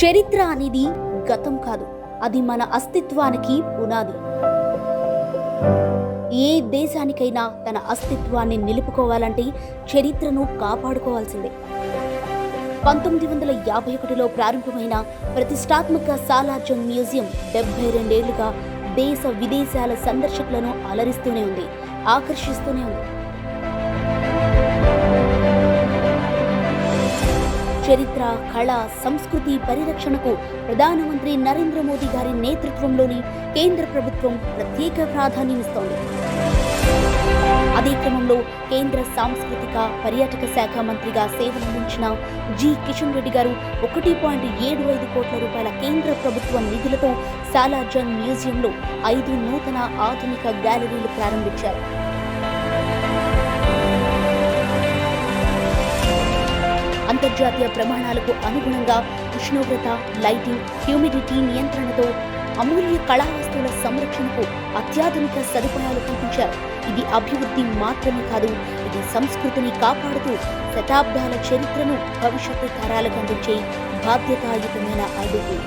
చరిత్ర అనేది గతం కాదు. అది మన అస్తిత్వానికి పునాది. ఏ దేశానికైనా తన అస్తిత్వాన్ని నిలుపుకోవాలంటే చరిత్రను కాపాడుకోవాల్సిందే. పంతొమ్మిది వందల యాభై ఒకటిలో ప్రారంభమైన ప్రతిష్టాత్మక సాలార్జంగ్ మ్యూజియం డెబ్బై రెండేళ్ళుగా దేశ విదేశాల సందర్శకులను అలరిస్తూనే ఉంది ఆకర్షిస్తూనే ఉంది. చరిత్ర కళ సంస్కృతి పరిరక్షణకు ప్రధానమంత్రి నరేంద్ర మోదీ గారి నేతృత్వంలోని కేంద్ర ప్రభుత్వం ప్రత్యేక ప్రాధాన్యమిస్తోంది. అదే క్రమంలో కేంద్ర సాంస్కృతిక పర్యాటక శాఖ మంత్రిగా సేవలందించిన జి. కిషన్ రెడ్డి గారు ఒకటి పాయింట్ ఏడు ఐదు కోట్ల రూపాయల కేంద్ర ప్రభుత్వ నిధులతో సాలార్జంగ్ మ్యూజియంలో ఐదు నూతన ఆధునిక గ్యాలరీలు ప్రారంభించారు. అంతర్జాతీయ ప్రమాణాలకు అనుగుణంగా ఉష్ణోగ్రత లైటింగ్ హ్యూమిడిటీ నియంత్రణతో అమూల్య కళా వస్తువుల సంరక్షణకు అత్యాధునిక సదుపాయాలు కల్పించారు. ఇది అభివృద్ధి మాత్రమే కాదు ఇది సంస్కృతిని కాపాడుతూ శతాబ్దాల చరిత్రను భవిష్యత్తు తరాలకు అందించే బాధ్యతాయుతమైన అడుగు